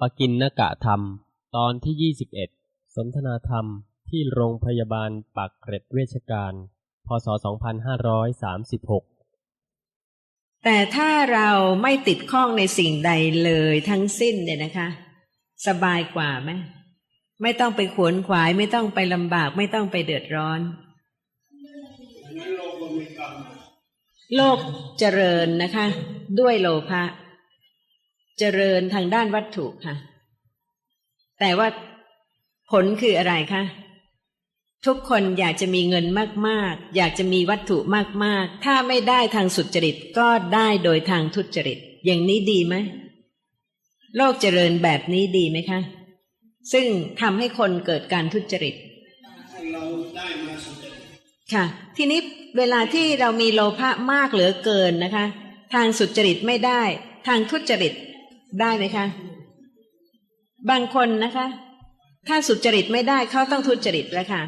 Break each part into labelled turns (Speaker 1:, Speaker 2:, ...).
Speaker 1: ปกินนกะธรรม ตอนที่ 21 สนทนาธรรมที่โรงพยาบาลปากเกร็ดเวชการ พศ 2536
Speaker 2: แต่ถ้าเราไม่ติดข้องในสิ่งใดเลยทั้งสิ้นเนี่ยนะคะ สบายกว่าไหมไม่ต้องไปขวนขวาย ไม่ต้องไปลำบาก ไม่ต้องไปเดือดร้อน โลกเจริญนะคะ ด้วยโลภะ เจริญทางด้านวัตถุค่ะ แต่ว่าผลคืออะไรคะทุกคนอยากจะมีเงินมาก ๆ อยากจะมีวัตถุมาก ๆ ถ้าไม่ได้ทางสุจริตก็ได้โดยทางทุจริต อย่างนี้ดีไหม โลกเจริญแบบนี้ดีไหมคะ ซึ่งทำให้คนเกิดการทุจริต
Speaker 3: เราได้มาสุจริต
Speaker 2: ค่ะ ทีนี้เวลาที่เรามีโลภะมากเหลือเกินนะคะ ทางสุจริตไม่ได้ ทางทุจริต ได้ไหมคะ บางคนนะคะ ถ้าสุจริตไม่ได้เขาต้องทุจริตแล้วค่ะ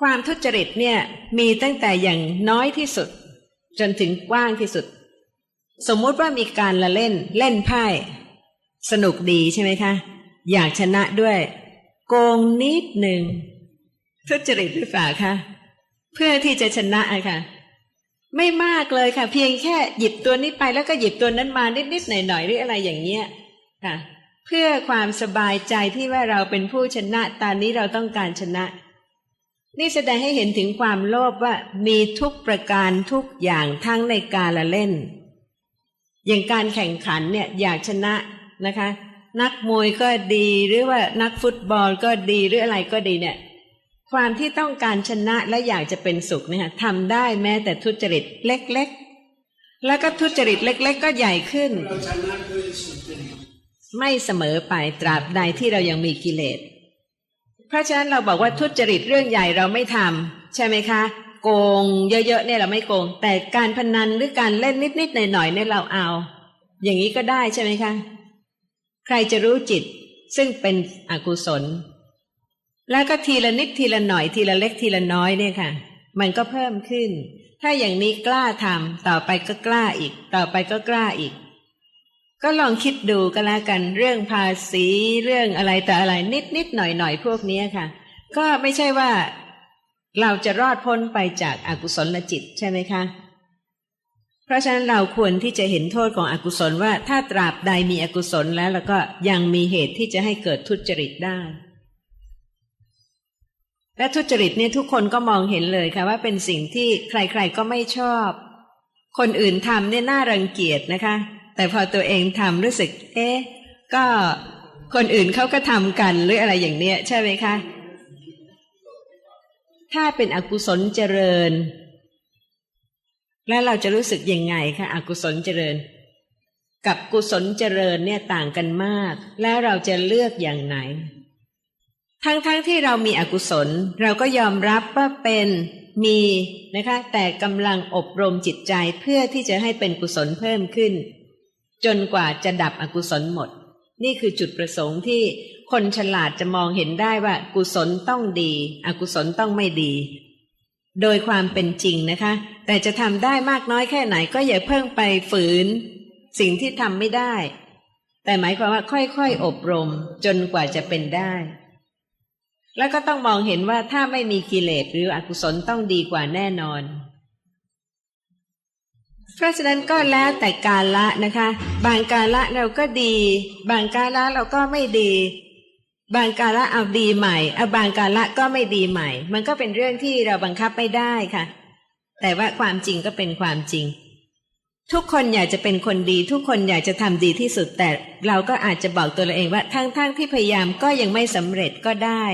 Speaker 2: ความทุจริตเนี่ยมีตั้งแต่อย่างน้อยที่สุด จนถึงกว้างที่สุด สมมุติว่ามีการละเล่นเล่นไพ่ สนุกดีใช่ไหมคะ อยากชนะด้วย โกงนิดหนึ่งทุจริตหรือเปล่าคะเพื่อที่จะชนะอะค่ะ ไม่มากเลยค่ะ เพียงแค่หยิบตัวนี้ไปแล้วก็หยิบตัวนั้นมานิดๆหน่อยๆหรืออะไรอย่างเงี้ยค่ะ เพื่อความสบายใจที่ว่าเราเป็นผู้ชนะตอนนี้เราต้องการชนะ นี่แสดงให้เห็นถึงความโลภว่ามีทุกประการทุกอย่างทั้งในการละเล่น อย่างการแข่งขันเนี่ยอยากชนะนะคะ นักมวยก็ดีหรือว่านักฟุตบอลก็ดีหรืออะไรก็ดีเนี่ย ความที่ต้องการชนะและอยากจะเป็นสุขเนี่ยทำได้แม้แต่ทุจริตเล็ก ๆ แล้วก็ทุจริตเล็ก ๆ ก็ใหญ่ขึ้น ไม่เสมอไปตราบใดที่เรายังมีกิเลส เพราะฉะนั้นเราบอกว่าทุจริตเรื่องใหญ่เราไม่ทำใช่ไหมคะ โกงเยอะๆเนี่ยเราไม่โกง แต่การพนันหรือการเล่นนิดๆหน่อยๆเนี่ยเราเอา อย่างนี้ก็ได้ใช่ไหมคะ ใครจะรู้จิตซึ่งเป็นอกุศล แล้วก็ทีละนิดทีละหน่อยทีละเล็กทีละน้อยเนี่ยค่ะ มันก็เพิ่มขึ้น ถ้าอย่างนี้กล้าทำต่อไปก็กล้าอีก ต่อไปก็กล้าอีก ก็ลองคิดดูก็แล้วกันเรื่องภาษีเรื่องอะไรแต่อะไรนิดนิดหน่อยหน่อยพวกนี้ค่ะ ก็ไม่ใช่ว่า เราจะรอดพ้นไปจากอากุศลจิตใช่ไหมคะเพราะฉะนั้นเราควรที่จะเห็นโทษของอกุศลว่าถ้าตราบใดมีอกุศลแล้ว แล้วก็ยังมีเหตุที่จะให้เกิดทุจริตได้ และทุจริตเนี่ยทุกคนก็มองเห็นเลยค่ะว่าเป็นสิ่งที่ใครๆก็ไม่ชอบ คนอื่นทำเนี่ยน่ารังเกียจนะคะ แต่พอตัวเองทำรู้สึก เอ๊ะก็คนอื่นเขาก็ทำกันหรืออะไรอย่างเนี้ย ใช่ไหมคะ ถ้าเป็นอกุศลเจริญ แล้วเราจะรู้สึกยังไงคะอกุศลเจริญ กับกุศลเจริญเนี่ยต่างกันมาก แล้วเราจะเลือกอย่างไหน ทั้งๆทที่เรามีอกุศล เราก็ยอมรับว่าเป็นมีนะคะแต่กำลังอบรมจิตใจเพื่อที่จะให้เป็นกุศลเพิ่มขึ้น จนกว่าจะดับอกุศลหมด นี่คือจุดประสงค์ที่คนฉลาดจะมองเห็นได้ว่ากุศลต้องดี อกุศลต้องไม่ดี โดยความเป็นจริงนะคะ แต่จะทำได้มากน้อยแค่ไหนก็อย่าเพิ่งไปฝืน สิ่งที่ทำไม่ได้ แต่หมายความว่าค่อยๆ อบรมจนกว่าจะเป็นได้ แล้วก็ต้องมองเห็นว่าถ้าไม่มีกิเลสหรืออกุศลต้องดีกว่าแน่นอน เพราะฉะนั้นก็แล้วแต่กาละนะคะ บางกาละเราก็ดี บางกาละเราก็ไม่ดี บางกาละเอาดีใหม่เอาบางกาละก็ไม่ดีใหม่ มันก็เป็นเรื่องที่เราบังคับไม่ได้ค่ะ แต่ว่าความจริงก็เป็นความจริง ทุกคนอยากจะเป็นคนดี ทุกคนอยากจะทำดีที่สุดแต่เราก็อาจจะบอกตัวเราเองว่าทั้งๆทที่พยายามก็ยังไม่สำเร็จก็ได้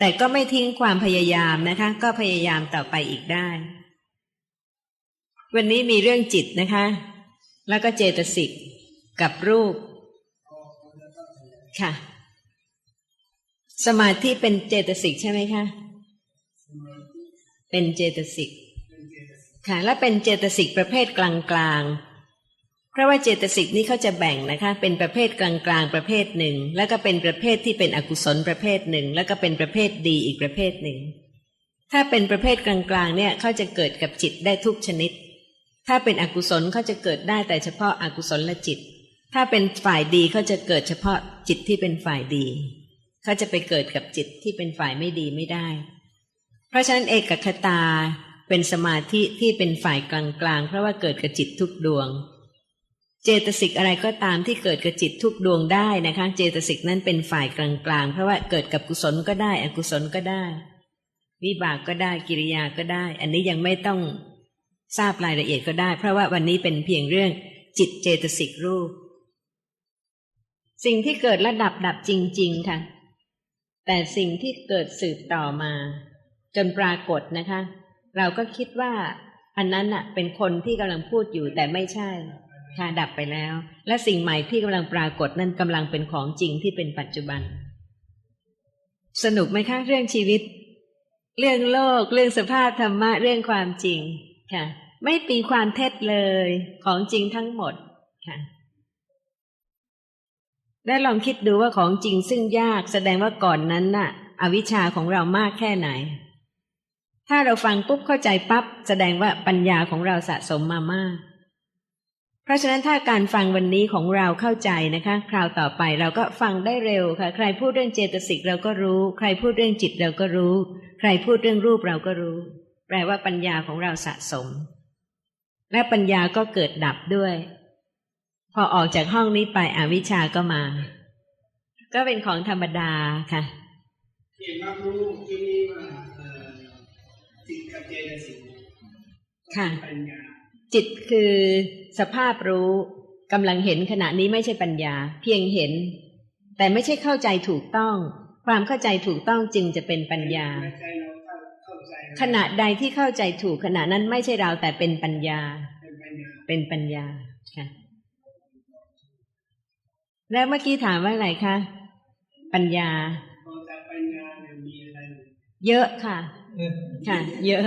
Speaker 2: แต่ก็ไม่ทิ้งความพยายามนะคะ ก็พยายามต่อไปอีกได้ วันนี้มีเรื่องจิตนะคะ แล้วก็เจตสิกกับรูปค่ะ สมาธิเป็นเจตสิกใช่ไหมคะเป็นเจตสิกค่ะ และเป็นเจตสิกประเภทกลางๆ เพราะว่าเจตสิกนี้เขาจะแบ่งนะคะ เป็นประเภทกลางๆประเภทหนึ่ง แล้วก็เป็นประเภทที่เป็นอกุศลประเภทหนึ่ง แล้วก็เป็นประเภทดีอีกประเภทหนึ่ง ถ้าเป็นประเภทกลางๆเนี่ยเขาจะเกิดกับจิตได้ทุกชนิด ถ้าเป็นอกุศลเขาจะเกิดได้แต่เฉพาะอากุศลและจิต ถ้าเป็นฝ่ายดีเขาจะเกิดเฉพาะจิตที่เป็นฝ่ายดีเขาจะไปเกิดกับจิตที่เป็นฝ่ายไม่ดีไม่ได้ เพราะฉะนั้นเอกคตาเป็นสมาธิที่เป็นฝ่ายกลางๆเพราะว่าเกิดกับจิตทุกดวง เจตสิกอะไรก็ตามที่เกิดกับจิตทุกดวงได้นะคะ เจตสิกนั้นเป็นฝ่ายกลางๆ เพราะว่าเกิดกับกุศลก็ได้ อกุศลก็ได้ วิบากก็ได้กิริยาก็ได้ อันนี้ยังไม่ต้องทราบรายละเอียดก็ได้ เพราะว่าวันนี้เป็นเพียงเรื่องจิตเจตสิกรูป สิ่งที่เกิดระดับดับจริง ๆ ค่ะ แต่สิ่งที่เกิดสืบต่อมา จนปรากฏนะคะ เราก็คิดว่า อันนั้นน่ะ เป็นคนที่กำลังพูดอยู่แต่ไม่ใช่ ค่ะดับไปแล้ว และสิ่งใหม่ที่กำลังปรากฏนั่นกำลังเป็นของจริงที่เป็นปัจจุบัน สนุกไหมคะเรื่องชีวิต เรื่องโลก เรื่องสภาพธรรมะเรื่องความจริงค่ะ ไม่ปีความเท็จเลยของจริงทั้งหมดค่ะและลองคิดดูว่าของจริงซึ่งยากแสดงว่าก่อนนั้นน่ะ อวิชชาของเรามากแค่ไหน ถ้าเราฟังปุ๊บเข้าใจปั๊บแสดงว่าปัญญาของเราสะสมมามาก เพราะฉะนั้นถ้าการฟังวันนี้ของเราเข้าใจนะคะ คราวต่อไปเราก็ฟังได้เร็วค่ะ ใครพูดเรื่องเจตสิกเราก็รู้ ใครพูดเรื่องจิตเราก็รู้ ใครพูดเรื่องรูปเราก็รู้ แปลว่าปัญญาของเราสะสม และปัญญาก็เกิดดับด้วย พอออกจากห้องนี้ไปอวิชชาก็มา ก็เป็นของธรรมดาค่ะ
Speaker 3: ที่รับรู้ที่นี่ว่าเอ่อจิตกับเจตสิก
Speaker 2: ค่ะ
Speaker 3: ปัญญา
Speaker 2: จิตคือสภาพรู้กำลังเห็นขณะนี้ไม่ใช่ปัญญา เพียงเห็น แต่ไม่ใช่เข้าใจถูกต้อง ความเข้าใจถูกต้องจึงจะเป็นปัญญา
Speaker 3: ไม่ใช่เราเข้าเข้าใจ
Speaker 2: ขณะใดที่เข้าใจถูกขณะนั้นไม่ใช่เราแต่เป็นปัญญา
Speaker 3: เป็นปัญญา
Speaker 2: เป็นปัญญาค่ะแล้วเมื่อกี้ถามว่าอะไรคะปัญญา
Speaker 3: พอจากปัญญาเนี่ยมีอะไร
Speaker 2: เยอะค่ะ ค่ะ เยอะ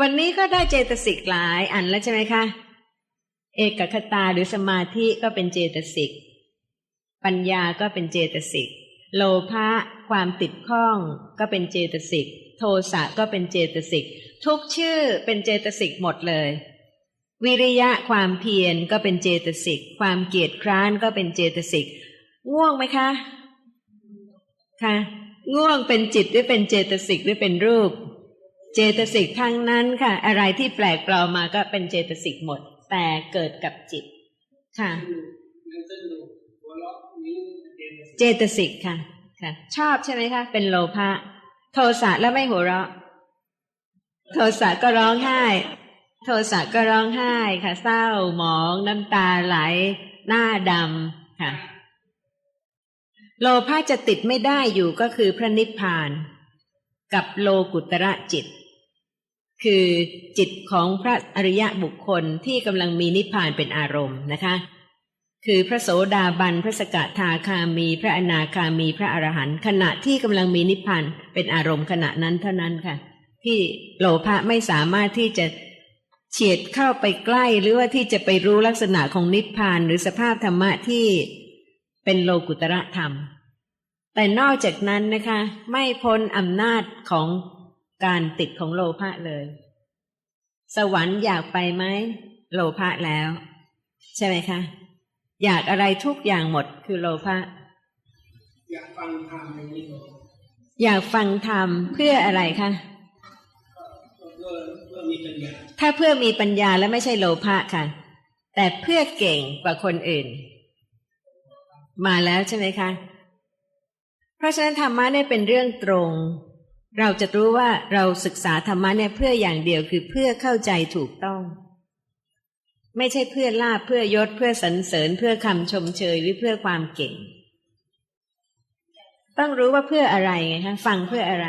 Speaker 2: วันนี้ก็ได้เจตสิกหลายอันแล้วใช่ไหมคะเอกคตาหรือสมาธิก็เป็นเจตสิก ปัญญาก็เป็นเจตสิก โลภะความติดข้องก็เป็นเจตสิก โทสะก็เป็นเจตสิก ทุกชื่อเป็นเจตสิกหมดเลย วิริยะความเพียรก็เป็นเจตสิก ความเกียจคร้านก็เป็นเจตสิก ง่วงไหมคะ ค่ะ ง่วงเป็นจิตหรือเป็นเจตสิกหรือเป็นรูป เจตสิกทั้งนั้นค่ะ อะไรที่แปลกปลอมมาก็เป็นเจตสิกหมด แต่เกิดกับจิต ค่ะ
Speaker 3: เจตสิก
Speaker 2: เจตสิกค่ะค่ะ ชอบใช่ไหมคะ เป็นโลภะโทสะแล้วไม่หัวเราะ โทสะก็ร้องไห้ โทสะก็ร้องไห้ค่ะ เศร้าหมองน้ำตาไหล หน้าดำค่ะ โลภะจะติดไม่ได้อยู่ก็คือพระนิพพาน กับโลกุตระจิต คือจิตของพระอริยะบุคคลที่กำลังมีนิพพานเป็นอารมณ์นะคะ คือพระโสดาบันพระสกทาคามี พระอนาคามีพระอรหันต์ขณะที่กำลังมีนิพพานเป็นอารมณ์ขณะนั้นเท่านั้นค่ะ ที่โลภะไม่สามารถที่จะเฉียดเข้าไปใกล้หรือว่าที่จะไปรู้ลักษณะของนิพพานหรือสภาพธรรมะที่เป็นโลกุตระธรรม แต่นอกจากนั้นนะคะ ไม่พ้นอำนาจของการติดของโลภะเลย สวรรค์อยากไปไหมโลภะแล้ว ใช่ไหมคะ อยากอะไรทุกอย่างหมดคือโลภะ
Speaker 3: อยากฟังธรรมอย่างนี้ก็
Speaker 2: อยากฟังธรรมเพื่ออะไรคะ
Speaker 3: เพื่อเพื่อมีปัญญา
Speaker 2: ถ้าเพื่อมีปัญญาและไม่ใช่โลภะค่ะ แต่เพื่อเก่งกว่าคนอื่น มาแล้วใช่ไหมคะ เพราะฉะนั้นธรรมะเนี่ยเป็นเรื่องตรง เราจะรู้ว่าเราศึกษาธรรมะเนี่ยเพื่ออย่างเดียวคือเพื่อเข้าใจถูกต้อง ไม่ใช่เพื่อลาบเพื่อยศเพื่อสรรเสริญเพื่อคำชมเชยหรือเพื่อความเก่ง ต้องรู้ว่าเพื่ออะไรไงคะฟังเพื่ออะไร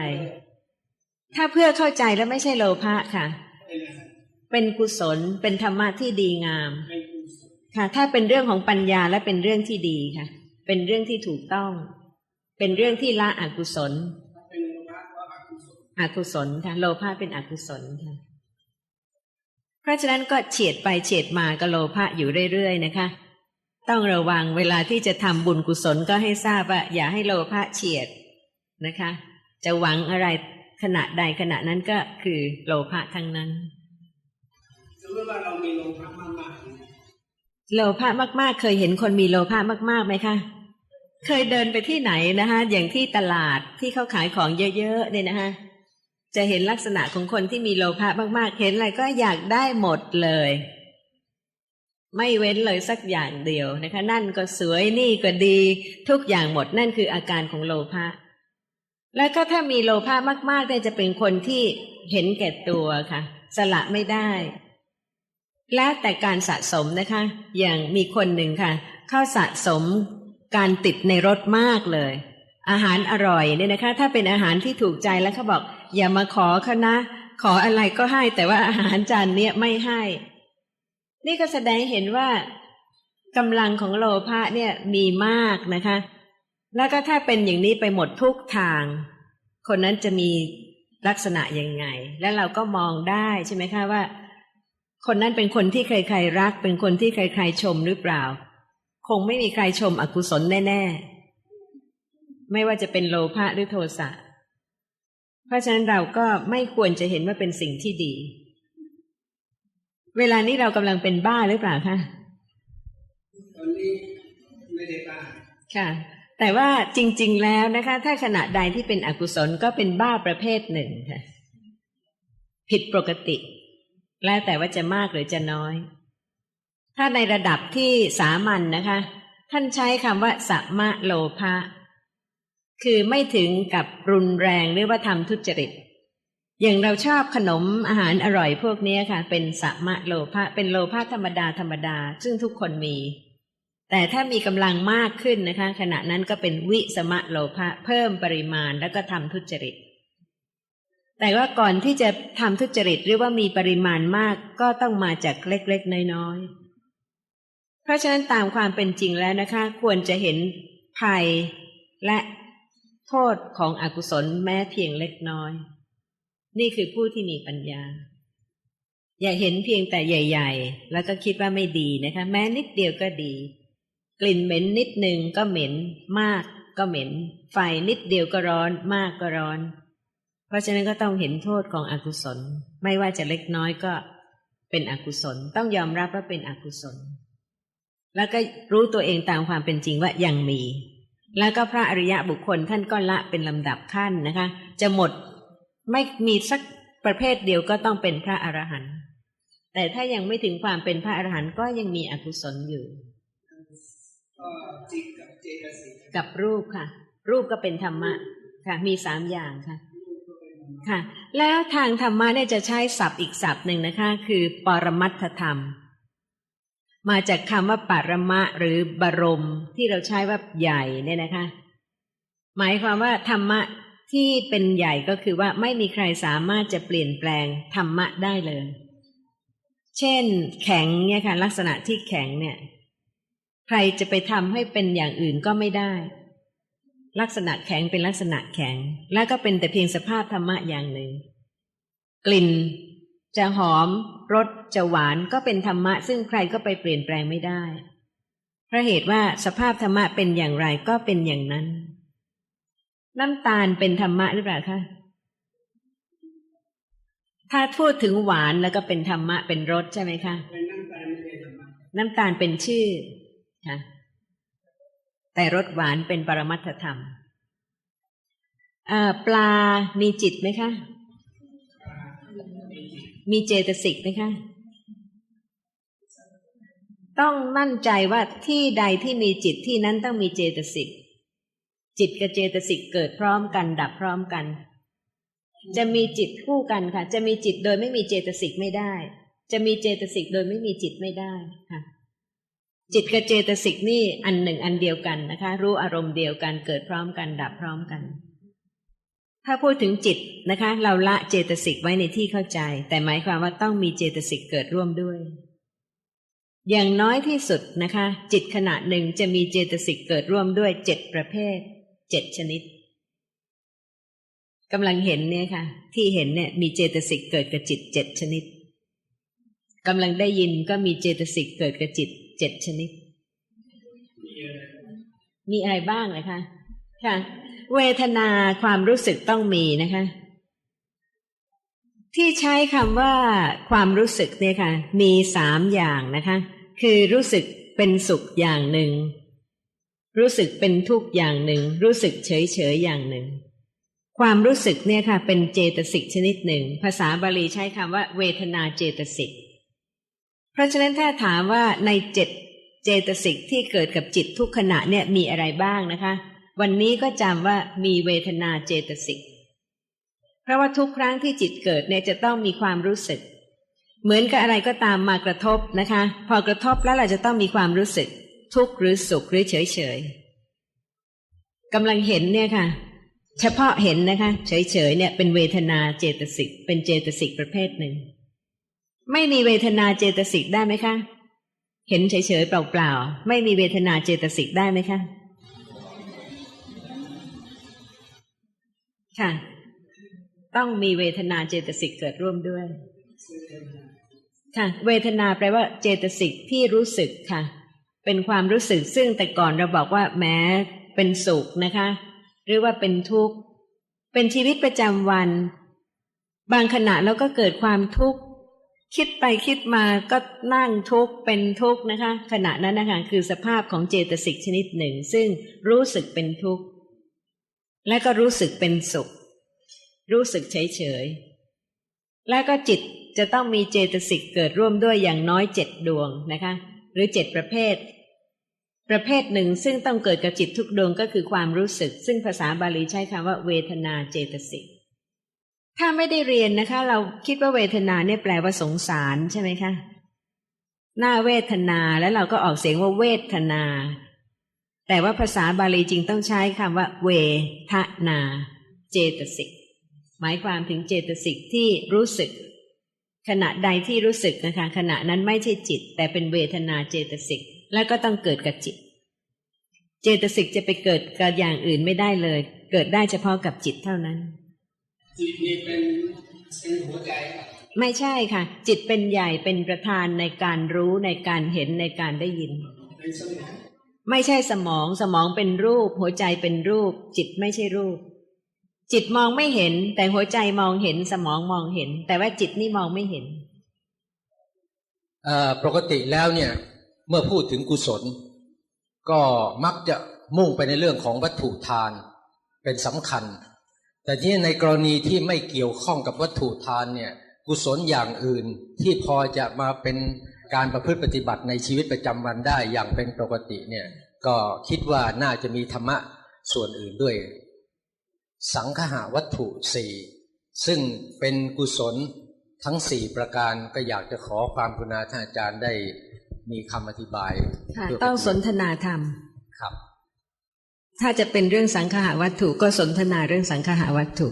Speaker 2: ถ้าเพื่อเข้าใจแล้วไม่ใช่โลภะค่ะ
Speaker 3: เป็น
Speaker 2: กุศลเป็นธรรมะที่ดีงามค่ะ ถ้าเป็นเรื่องของปัญญาและเป็นเรื่องที่ดีค่ะ เป็นเรื่องที่ถูกต้อง เป็นเรื่องที่ละอกุศล
Speaker 3: ถ้าเป็นโลภะก็อกุศล
Speaker 2: อกุศลค่ะโลภะเป็นอกุศลค่ะเพราะฉะนั้นก็เฉียดไปเฉียดมาก็โลภะอยู่เรื่อยๆนะคะ ต้องระวังเวลาที่จะทำบุญกุศลก็ให้ทราบว่าอย่าให้โลภะเฉียดนะคะ จะหวังอะไรขณะใดขณะนั้นก็คือโลภะทั้งนั้น
Speaker 3: สมมติว่าเรามีโลภะมากๆเนี่ย
Speaker 2: โลภะมากๆ เคยเห็นคนมีโลภะมากๆไหมคะ เคยเดินไปที่ไหนนะคะอย่างที่ตลาดที่เขาขายของเยอะๆเนี่ยนะคะจะเห็นลักษณะของคนที่มีโลภะมากๆ เห็นอะไรก็อยากได้หมดเลย ไม่เว้นเลยสักอย่างเดียวนะคะ นั่นก็สวยนี่ก็ดี ทุกอย่างหมดนั่นคืออาการของโลภะแล้วก็ถ้ามีโลภะมากๆเนี่ยจะเป็นคนที่เห็นแก่ตัวค่ะ สละไม่ได้ แล้วแต่การสะสมนะคะ อย่างมีคนหนึ่งค่ะ เข้าสะสม การติดในรถมากเลย อาหารอร่อยเนี่ยนะคะ ถ้าเป็นอาหารที่ถูกใจแล้วเขาบอก อย่ามาขอเขานะ ขออะไรก็ให้ แต่ว่าอาหารจานเนี้ยไม่ให้ นี่ก็แสดงเห็นว่ากำลังของโลภะเนี่ยมีมากนะคะ แล้วก็ถ้าเป็นอย่างนี้ไปหมดทุกทาง คนนั้นจะมีลักษณะยังไง แล้วเราก็มองได้ใช่ไหมคะว่า คนนั้นเป็นคนที่ใครๆรัก เป็นคนที่ใครๆชมหรือเปล่า คงไม่มีใครชมอกุศลแน่ ๆ ไม่ว่าจะเป็นโลภะหรือโทสะ เพราะฉะนั้นเราก็ไม่ควรจะเห็นว่าเป็นสิ่งที่ดี เวลานี้เรากำลังเป็นบ้าหรือเปล่าคะ
Speaker 3: ตอนนี้ไม่ได้บ้า
Speaker 2: ค่ะ แต่ว่าจริง ๆ แล้วนะคะ ถ้าขณะใดที่เป็นอกุศลก็เป็นบ้าประเภทหนึ่งค่ะ ผิดปกติ แล้วแต่ว่าจะมากหรือจะน้อย ถ้าในระดับที่สามัญนนะคะ ท่านใช้คำว่าสัมมะโลภะคือไม่ถึงกับรุนแรงหรือว่าทำทุจริต อย่างเราชอบขนมอาหารอร่อยพวกนี้ค่ะ เป็นสัมมะโลภะเป็นโลภะธรรมดาธรรมดา ซึ่งทุกคนมี แต่ถ้ามีกำลังมากขึ้นนะคะ ขณะนั้นก็เป็นวิสมะโลภะเพิ่มปริมาณแล้วก็ทำทุจริตแต่ว่าก่อนที่จะทำทุจริตหรือว่ามีปริมาณมากก็ต้องมาจากเล็กๆ น้อยๆ เพราะฉะนั้นตามความเป็นจริงแล้วนะคะ ควรจะเห็นภัยและโทษของอกุศลแม้เพียงเล็กน้อย นี่คือผู้ที่มีปัญญา อย่าเห็นเพียงแต่ใหญ่ ๆ แล้วก็คิดว่าไม่ดีนะคะ แม้นิดเดียวก็ดี กลิ่นเหม็นนิดหนึ่งก็เหม็น มากก็เหม็น ไฟนิดเดียวก็ร้อน มากก็ร้อน เพราะฉะนั้นก็ต้องเห็นโทษของอกุศล ไม่ว่าจะเล็กน้อยก็เป็นอกุศล ต้องยอมรับว่าเป็นอกุศล แล้วก็รู้ตัวเองตามความเป็นจริงว่ายังมี แล้วก็พระอริยะบุคคลท่านก็ละเป็นลำดับขั้นนะคะ จะหมดไม่มีสักประเภทเดียวก็ต้องเป็นพระอรหันต์แต่ถ้ายังไม่ถึงความเป็นพระอรหันต์ก็ยังมีอกุศลอยู่
Speaker 3: ก็จิตกับเจตสิก
Speaker 2: กับรูปค่ะ รูปก็เป็นธรรมะค่ะ มีสามอย่างค่ะค่ะ แล้วทางธรรมะเนี่ยจะใช้ศัพท์อีกศัพท์หนึ่งนะคะ คือปรมัตถธรรม มาจากคำว่าปารมะหรือบรมที่เราใช้ว่าใหญ่เนี่ยนะคะ หมายความว่าธรรมะที่เป็นใหญ่ก็คือว่าไม่มีใครสามารถจะเปลี่ยนแปลงธรรมะได้เลย เช่น แข็งเนี่ยค่ะลักษณะที่แข็งเนี่ย ใครจะไปทำให้เป็นอย่างอื่นก็ไม่ได้ ลักษณะแข็งเป็นลักษณะแข็ง และก็เป็นแต่เพียงสภาพธรรมะอย่างหนึ่ง กลิ่น จะหอมรสจะหวานก็เป็นธรรมะ ซึ่งใครก็ไปเปลี่ยนแปลงไม่ได้เพราะเหตุว่าสภาพธรรมะเป็นอย่างไรก็เป็นอย่างนั้น น้ำตาลเป็นธรรมะหรือเปล่าคะถ้าพูดถึงหวานแล้วก็เป็นธรรมะเป็นรสใช่ไหมคะ
Speaker 3: เป็นน้ำตาลไม่ใช่ธรรมะ
Speaker 2: น้ำตาลเป็นชื่อค่ะแต่รสหวานเป็นปรมัตถธรรมเอ่อปลามีจิตไหมคะ มีเจตสิกไหมคะต้องมั่นใจว่าที่ใดที่มีจิตที่นั้นต้องมีเจตสิก จิตกับเจตสิกเกิดพร้อมกัน ดับพร้อมกัน จะมีจิตคู่กันค่ะ จะมีจิตโดยไม่มีเจตสิกไม่ได้ จะมีเจตสิกโดยไม่มีจิตไม่ได้ค่ะ จิตกับเจตสิกนี่อันหนึ่งอันเดียวกันนะคะ รู้อารมณ์เดียวกันเกิดพร้อมกัน ดับพร้อมกัน ถ้าพูดถึงจิตนะคะ เราละเจตสิกไว้ในที่เข้าใจ แต่หมายความว่าต้องมีเจตสิกเกิดร่วมด้วย อย่างน้อยที่สุดนะคะ จิตขณะหนึ่งจะมีเจตสิกเกิดร่วมด้วยเจ็ดประเภทเจ็ดชนิดกำลังเห็นเนี่ยค่ะ ที่เห็นเนี่ยมีเจตสิกเกิดกับจิตเจ็ดชนิดกำลังได้ยินก็มีเจตสิกเกิดกับจิตเจ็ดชนิด มีอะไรบ้างนะคะ ค่ะ เวทนาความรู้สึกต้องมีนะคะ ที่ใช้คำว่าความรู้สึกเนี่ยค่ะ มีสามอย่างนะคะ คือรู้สึกเป็นสุขอย่างหนึ่ง รู้สึกเป็นทุกข์อย่างหนึ่ง รู้สึกเฉยเฉยอย่างหนึ่ง ความรู้สึกเนี่ยค่ะ เป็นเจตสิกชนิดหนึ่ง ภาษาบาลีใช้คำว่า เวทนาเจตสิกเพราะฉะนั้นถ้าถามว่าในเจ็ดเจตสิกที่เกิดกับจิตทุกขณะเนี่ยมีอะไรบ้างนะคะ วันนี้ก็จำว่ามีเวทนาเจตสิก เพราะว่าทุกครั้งที่จิตเกิดเนี่ยจะต้องมีความรู้สึก เหมือนกับอะไรก็ตามมากระทบนะคะ พอกระทบแล้วเราจะต้องมีความรู้สึก ทุกข์หรือสุขหรือเฉยเฉยกำลังเห็นเนี่ยค่ะ เฉพาะเห็นนะคะ เฉยเฉยเนี่ยเป็นเวทนาเจตสิก เป็นเจตสิกประเภทหนึ่ง ไม่มีเวทนาเจตสิกได้ไหมคะ เห็นเฉยเฉยเปล่าๆไม่มีเวทนาเจตสิกได้ไหมคะ ค่ะ ต้องมีเวทนาเจตสิกเกิดร่วมด้วย ค่ะ เวทนาแปลว่าเจตสิกที่รู้สึกค่ะ เป็นความรู้สึกซึ่งแต่ก่อนเราบอกว่าแม้เป็นสุขนะคะ หรือว่าเป็นทุกข์ เป็นชีวิตประจำวัน บางขณะเราก็เกิดความทุกข์คิดไปคิดมาก็นั่งทุกข์เป็นทุกข์นะคะ ขณะนั้นนะคะคือสภาพของเจตสิกชนิดหนึ่ง ซึ่งรู้สึกเป็นทุกข์ และก็รู้สึกเป็นสุข รู้สึกเฉยเฉยและก็จิตจะต้องมีเจตสิกเกิดร่วมด้วยอย่างน้อยเจ็ดดวงนะคะ หรือเจ็ดประเภท ประเภทหนึ่งซึ่งต้องเกิดกับจิตทุกดวงก็คือความรู้สึก ซึ่งภาษาบาลีใช้คำว่า เวทนาเจตสิกถ้าไม่ได้เรียนนะคะ เราคิดว่าเวทนาเนี่ยแปลว่าสงสารใช่ไหมคะหน้าเวทนาแล้วเราก็ออกเสียงว่าเวทนา แต่ว่าภาษาบาลีจริงต้องใช้คำว่า เวทนา เจตสิก หมายความถึงเจตสิกที่รู้สึก ขณะใดที่รู้สึกนะคะขณะนั้นไม่ใช่จิต แต่เป็นเวทนาเจตสิก แล้วก็ต้องเกิดกับจิต เจตสิกจะไปเกิดกับอย่างอื่นไม่ได้เลย เกิดได้เฉพาะกับจิตเท่านั้น
Speaker 3: จิตนี่เป็นเป็นหัวใจครับ
Speaker 2: ไม่ใช่ค่ะ จิตเป็นใหญ่เป็นประธานในการรู้ในการเห็นในการได้ยิน
Speaker 3: เป็นสมอง
Speaker 2: ไม่ใช่สมองสมองเป็นรูป หัวใจเป็นรูป จิตไม่ใช่รูป จิตมองไม่เห็น แต่หัวใจมองเห็นสมองมองเห็น แต่ว่าจิตนี่มองไม่เห็น
Speaker 4: ปกติแล้วเนี่ย เมื่อพูดถึงกุศล ก็มักจะมุ่งไปในเรื่องของวัตถุทานเป็นสำคัญ แต่ที่ในกรณีที่ไม่เกี่ยวข้องกับวัตถุทานเนี่ย กุศลอย่างอื่นที่พอจะมาเป็น การประพฤติปฏิบัติในชีวิตประจำวันได้อย่างเป็นปกติเนี่ย ก็คิดว่าน่าจะมีธรรมะส่วนอื่นด้วย สังคหาวัตถุสี่ซึ่งเป็นกุศลทั้งสี่ประการก็อยากจะขอความกรุณาท่านอาจารย์ได้มีคำอธิบาย
Speaker 2: ค่ะ
Speaker 4: เพื่
Speaker 2: ต้องสน
Speaker 4: เป็น
Speaker 2: ทนาธรรม
Speaker 4: ครับ
Speaker 2: ถ้าจะเป็นเรื่องสังขาวัตถุก็สนทนาเรื่องสังขาวัตถุ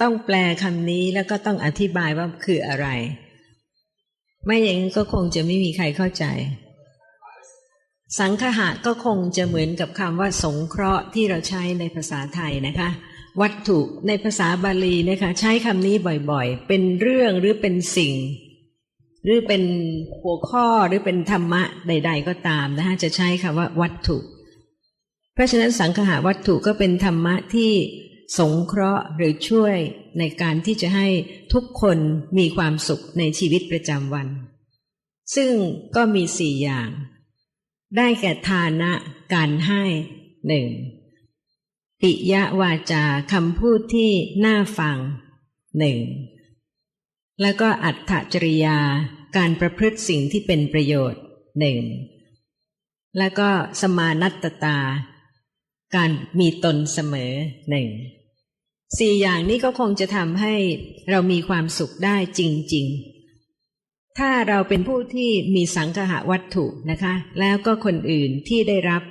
Speaker 2: ต้องแปลคำนี้แล้วก็ต้องอธิบายว่าคืออะไร ไม่อย่างนั้นก็คงจะไม่มีใครเข้าใจ สังคหะก็คงจะเหมือนกับคำว่า สงเคราะห์ที่เราใช้ในภาษาไทยนะคะ วัตถุในภาษาบาลีนะคะใช้คำนี้บ่อยๆ เป็นเรื่องหรือเป็นสิ่ง หรือเป็นหัวข้อหรือเป็นธรรมะใด ๆ ก็ตามนะคะจะใช้คำว่าวัตถุ เพราะฉะนั้นสังคหาวัตถุก็เป็นธรรมะที่ สงเคราะห์หรือช่วยในการที่จะให้ทุกคนมีความสุขในชีวิตประจำวัน ซึ่งก็มีสี่อย่าง ได้แก่ทานะการให้หนึ่งปิยวาจาคำพูดที่น่าฟังหนึ่งแล้วก็อัตถจริยาการประพฤติสิ่งที่เป็นประโยชน์หนึ่งแล้วก็สมานัตตา การมีตนเสมอหนึ่ง สี่อย่างนี้ก็คงจะทำให้เรามีความสุขได้จริง ๆ ถ้าเราเป็นผู้ที่มีสังคหวัตถุนะคะ แล้วก็คนอื่นที่ได้รับ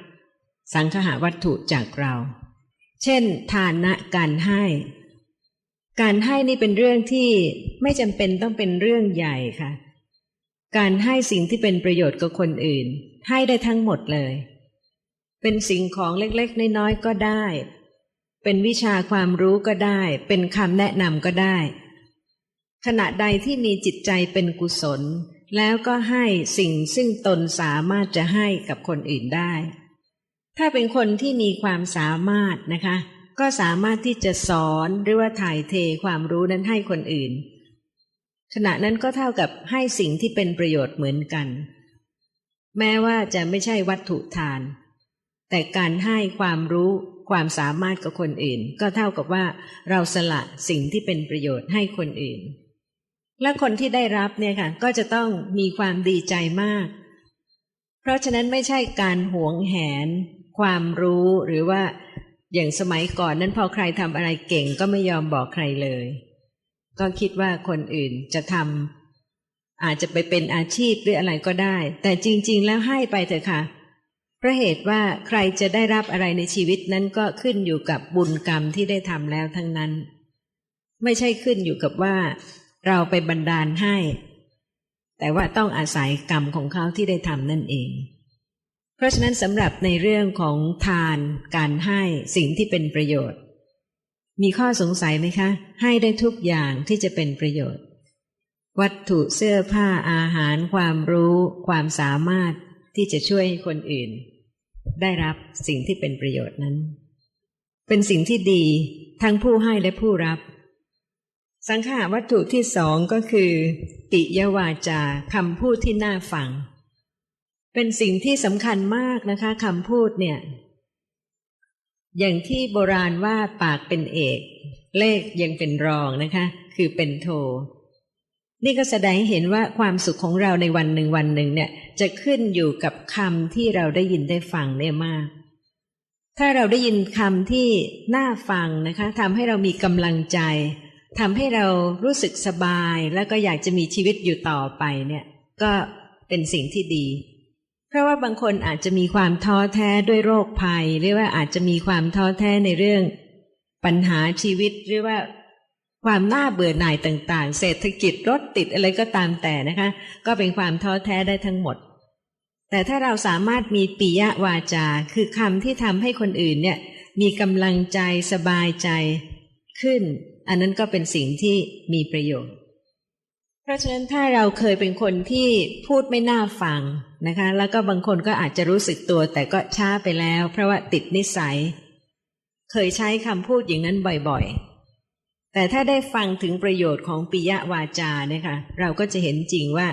Speaker 2: สังคหวัตถุจากเรา เช่น ทานะการให้ การให้นี่เป็นเรื่องที่ไม่จำเป็นต้องเป็นเรื่องใหญ่ค่ะ การให้สิ่งที่เป็นประโยชน์กับคนอื่น ให้ได้ทั้งหมดเลย เป็นสิ่งของเล็กๆ น้อยๆก็ได้ เป็นวิชาความรู้ก็ได้ เป็นคำแนะนำก็ได้ ขณะใดที่มีจิตใจเป็นกุศล แล้วก็ให้สิ่งซึ่งตนสามารถจะให้กับคนอื่นได้ ถ้าเป็นคนที่มีความสามารถนะคะ ก็สามารถที่จะสอนหรือว่าถ่ายเทความรู้นั้นให้คนอื่น ขณะนั้นก็เท่ากับให้สิ่งที่เป็นประโยชน์เหมือนกัน แม้ว่าจะไม่ใช่วัตถุทาน แต่การให้ความรู้ ความสามารถกับคนอื่น ก็เท่ากับว่าเราสละสิ่งที่เป็นประโยชน์ให้คนอื่น และคนที่ได้รับเนี่ยค่ะ ก็จะต้องมีความดีใจมาก เพราะฉะนั้นไม่ใช่การหวงแหน ความรู้หรือว่าอย่างสมัยก่อนนั้นพอใครทำอะไรเก่งก็ไม่ยอมบอกใครเลย ก็คิดว่าคนอื่นจะทำอาจจะไปเป็นอาชีพหรืออะไรก็ได้ แต่จริง ๆ แล้วให้ไปเถอะค่ะ พราะเหตุว่าใครจะได้รับอะไรในชีวิตนั้นก็ขึ้นอยู่กับบุญกรรมที่ได้ทำแล้วทั้งนั้น ไม่ใช่ขึ้นอยู่กับว่า เราไปบันดาลให้ แต่ว่าต้องอาศัยกรรมของเขาที่ได้ทำนั่นเอง เพราะฉะนั้นสำหรับในเรื่องของทาน การให้สิ่งที่เป็นประโยชน์ มีข้อสงสัยไหมคะ ให้ได้ทุกอย่างที่จะเป็นประโยชน์ วัตถุเสื้อผ้าอาหาร ความรู้ ความสามารถ ที่จะช่วยให้คนอื่น ได้รับสิ่งที่เป็นประโยชน์นั้น เป็นสิ่งที่ดีทั้งผู้ให้และผู้รับ สังขาวัตถุที่สองก็คือ ปิยวาจาคำพูดที่น่าฟัง เป็นสิ่งที่สำคัญมากนะคะคำพูดเนี่ย อย่างที่โบราณว่าปากเป็นเอก เลขยังเป็นรองนะคะ คือเป็นโท นี่ก็แสดงให้เห็นว่าความสุขของเราในวันหนึ่งวันหนึ่งเนี่ย จะขึ้นอยู่กับคำที่เราได้ยินได้ฟังเนี่ยมาก ถ้าเราได้ยินคำที่น่าฟังนะคะทำให้เรามีกำลังใจทำให้เรารู้สึกสบายแล้วก็อยากจะมีชีวิตอยู่ต่อไปเนี่ย ก็เป็นสิ่งที่ดี เพราะว่าบางคนอาจจะมีความท้อแท้ด้วยโรคภัย หรือว่าอาจจะมีความท้อแท้ในเรื่อง ปัญหาชีวิตหรือว่า ความน่าเบื่อหน่ายต่างๆ เศรษฐกิจรถติดอะไรก็ตามแต่นะคะ ก็เป็นความท้อแท้ได้ทั้งหมด แต่ถ้าเราสามารถมีปิยวาจา คือคำที่ทำให้คนอื่นเนี่ย มีกำลังใจสบายใจขึ้น อันนั้นก็เป็นสิ่งที่มีประโยชน์ เพราะฉะนั้นถ้าเราเคยเป็นคนที่พูดไม่น่าฟังนะคะ แล้วก็บางคนก็อาจจะรู้สึกตัวแต่ก็ช้าไปแล้ว เพราะว่าติดนิสัย เคยใช้คำพูดอย่างนั้นบ่อยๆ แต่ถ้าได้ฟังถึงประโยชน์ของปิยวาจาเนี่ยค่ะ เราก็จะเห็นจริงว่า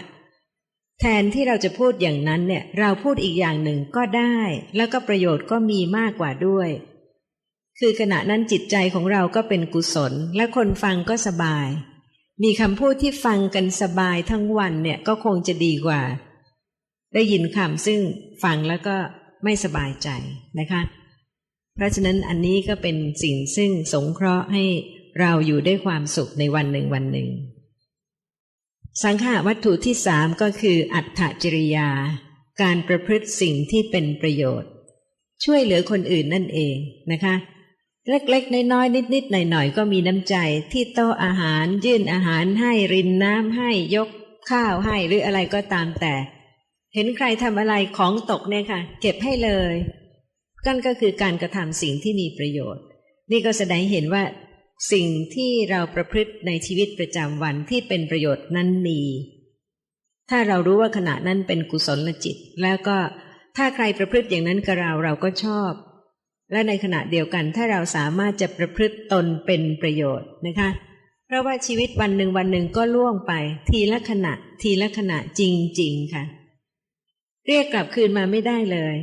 Speaker 2: แทนที่เราจะพูดอย่างนั้นเนี่ย เราพูดอีกอย่างหนึ่งก็ได้ แล้วก็ประโยชน์ก็มีมากกว่าด้วย คือขณะนั้นจิตใจของเราก็เป็นกุศล และคนฟังก็สบาย มีคำพูดที่ฟังกันสบายทั้งวันเนี่ยก็คงจะดีกว่า ได้ยินคำซึ่งฟังแล้วก็ไม่สบายใจนะคะ เพราะฉะนั้นอันนี้ก็เป็นสิ่งซึ่งสงเคราะห์ให้ เราอยู่ด้วยความสุขในวันหนึ่งวันหนึ่ง สังขาวัตถุที่สามก็คือ อัตถจริยา การประพฤติสิ่งที่เป็นประโยชน์ ช่วยเหลือคนอื่นนั่นเองนะคะ เล็กๆ น้อยๆนิดๆ หน่อยๆ ก็มีน้ำใจที่โต๊ะอาหาร ยื่นอาหารให้รินน้ำให้ยกข้าวให้หรืออะไรก็ตามแต่ เห็นใครทำอะไรของตกเนี่ยค่ะ เก็บให้เลยกันก็คือการกระทำสิ่งที่มีประโยชน์ นี่ก็แสดงเห็นว่า สิ่งที่เราประพฤติในชีวิตประจำวันที่เป็นประโยชน์นั้นมี ถ้าเรารู้ว่าขณะนั้นเป็นกุศลจิต แล้วก็ถ้าใครประพฤติอย่างนั้นกับเราเราก็ชอบ และในขณะเดียวกันถ้าเราสามารถจะประพฤติตนเป็นประโยชน์นะคะ เพราะว่าชีวิตวันหนึ่งวันหนึ่งก็ล่วงไป ทีละขณะ ทีละขณะจริงๆค่ะ เรียกกลับคืนมาไม่ได้เลย